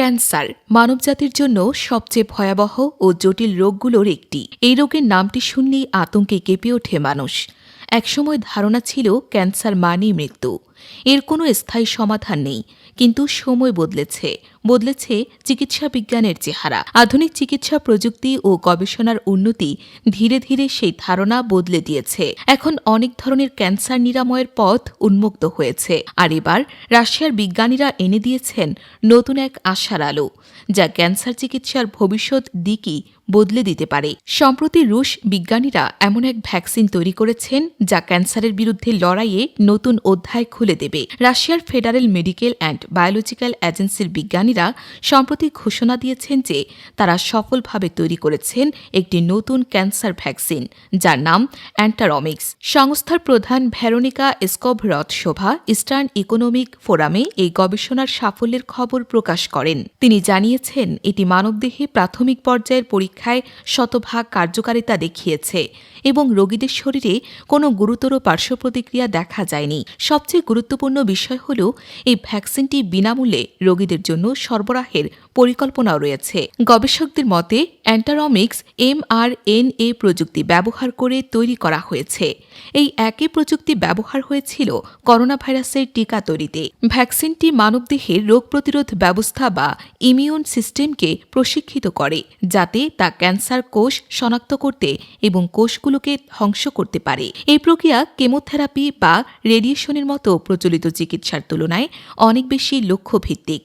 Cancer মানবজাতির জন্য সবচেয়ে ভয়াবহ ও জটিল রোগগুলোর একটি। এই রোগের নামটি শুনলেই আতঙ্কে কেঁপে ওঠে মানুষ। একসময় ধারণা ছিল ক্যান্সার মানেই মৃত্যু। এর কোনো স্থায়ী সমাধান নেই, কিন্তু সময় বদলেছে। বদলেছে চিকিৎসা বিজ্ঞানের চেহারা। আধুনিক চিকিৎসা প্রযুক্তি ও গবেষণার উন্নতি ধীরে ধীরে সেই ধারণা বদলে দিয়েছে। এখন অনেক ধরনের ক্যান্সার নিরাময়ের পথ উন্মুক্ত হয়েছে। আর এবার রাশিয়ার বিজ্ঞানীরা এনে দিয়েছেন নতুন এক আশার আলো, যা ক্যান্সার চিকিৎসার ভবিষ্যৎ দিকই বদলে দিতে পারে। সম্প্রতি রুশ বিজ্ঞানীরা এমন এক ভ্যাকসিন তৈরি করেছেন, যা ক্যান্সারের বিরুদ্ধে লড়াইয়ে নতুন অধ্যায় খুলে দেবে। রাশিয়ার ফেডারেল মেডিকেল অ্যান্ড বায়োলজিক্যাল এজেন্সির বিজ্ঞানীরা সম্প্রতি ঘোষণা দিয়েছেন যে তারা সফলভাবে তৈরি করেছেন একটি নতুন ক্যান্সার ভ্যাকসিন, যার নাম অ্যান্টারমিক্স। সংস্থার প্রধান ভেরোনিকা স্কভরথ শোভা ইস্টার্ন ইকোনমিক ফোরামে এই গবেষণার সাফল্যের খবর প্রকাশ করেন। তিনি জানিয়েছেন, এটি মানবদেহে প্রাথমিক পর্যায়ের পরীক্ষায় শতভাগ কার্যকারিতা দেখিয়েছে এবং রোগীদের শরীরে কোনো গুরুতর পার্শ্ব প্রতিক্রিয়া দেখা যায়নি। সবচেয়ে গুরুত্বপূর্ণ বিষয় হল, এই ভ্যাকসিনটি বিনামূল্যে রোগীদের জন্য সরবরাহের পরিকল্পনাও রয়েছে। গবেষকদের মতে, অ্যান্টারমিক্স, এমআরএনএ প্রযুক্তি ব্যবহার করে তৈরি করা হয়েছে। এই একই প্রযুক্তি ব্যবহার হয়েছিল করোনা ভাইরাসের টিকা তৈরিতে। ভ্যাকসিনটি মানবদেহের রোগ প্রতিরোধ ব্যবস্থা বা ইমিউন সিস্টেমকে প্রশিক্ষিত করে, যাতে তা ক্যান্সার কোষ শনাক্ত করতে এবং কোষগুলোকে ধ্বংস করতে পারে। এই প্রক্রিয়া কেমোথেরাপি বা রেডিয়েশনের মতো প্রচলিত চিকিৎসার তুলনায় অনেক বেশি লক্ষ্যভিত্তিক।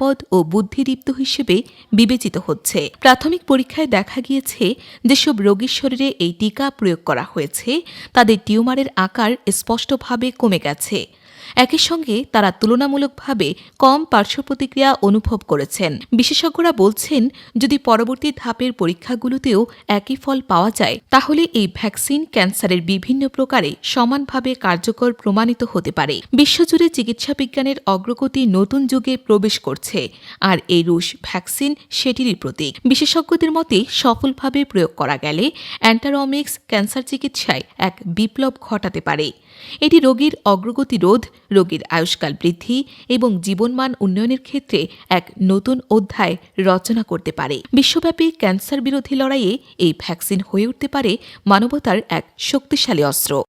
নিরাপদ ও বুদ্ধিদীপ্ত হিসেবে বিবেচিত হচ্ছে। প্রাথমিক পরীক্ষায় দেখা গিয়েছে যেসব রোগীর শরীরে এই টিকা প্রয়োগ করা হয়েছে। তাদের টিউমারের আকার স্পষ্টভাবে কমে গেছে। একই সঙ্গে তারা তুলনামূলকভাবে কম পার্শ্ব প্রতিক্রিয়া অনুভব করেছেন। বিশেষজ্ঞরা বলছেন, যদি পরবর্তী ধাপের পরীক্ষাগুলোতেও একই ফল পাওয়া যায়, তাহলে এই ভ্যাকসিন ক্যান্সারের বিভিন্ন প্রকারে সমানভাবে কার্যকর প্রমাণিত হতে পারে। বিশ্বজুড়ে চিকিৎসা বিজ্ঞানের অগ্রগতি নতুন যুগে প্রবেশ করছে, আর এই রুশ ভ্যাকসিন সেটিরই প্রতীক। বিশেষজ্ঞদের মতে, সফলভাবে প্রয়োগ করা গেলে অ্যান্টারমিক্স ক্যান্সার চিকিৎসায় এক বিপ্লব ঘটাতে পারে। এটি রোগীর অগ্রগতি রোধ রোগীর আয়ুষ্কাল বৃদ্ধি এবং জীবনমান উন্নয়নের ক্ষেত্রে এক নতুন অধ্যায় রচনা করতে পারে। বিশ্বব্যাপী ক্যান্সার বিরোধী লড়াইয়ে এই ভ্যাকসিন হয়ে উঠতে পারে মানবতার এক শক্তিশালী অস্ত্র।